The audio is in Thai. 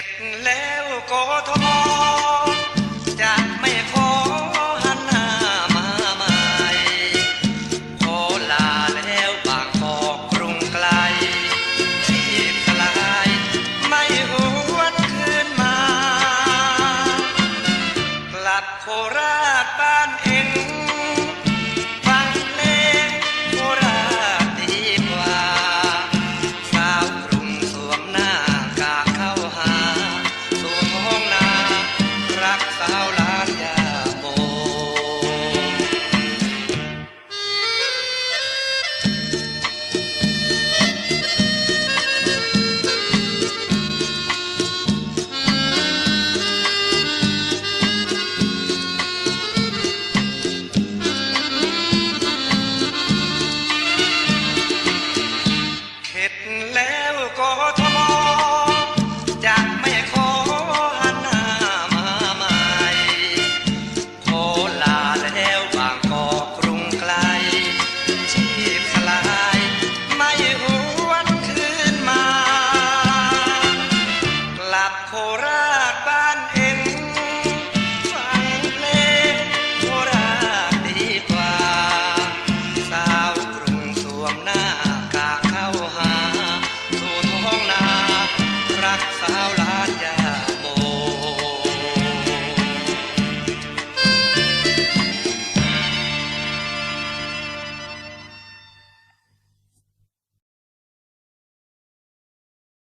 ร็จแล้วกทมจะไม่ขอหันหน้ามาใหม่ขอลาแล้วบางกอกกรุงไกล ที่ไกลไม่หวนคืนมา กลับโคราชบ้านเอง มหน้ากากเข้าหาสู่ท้องนารักสาว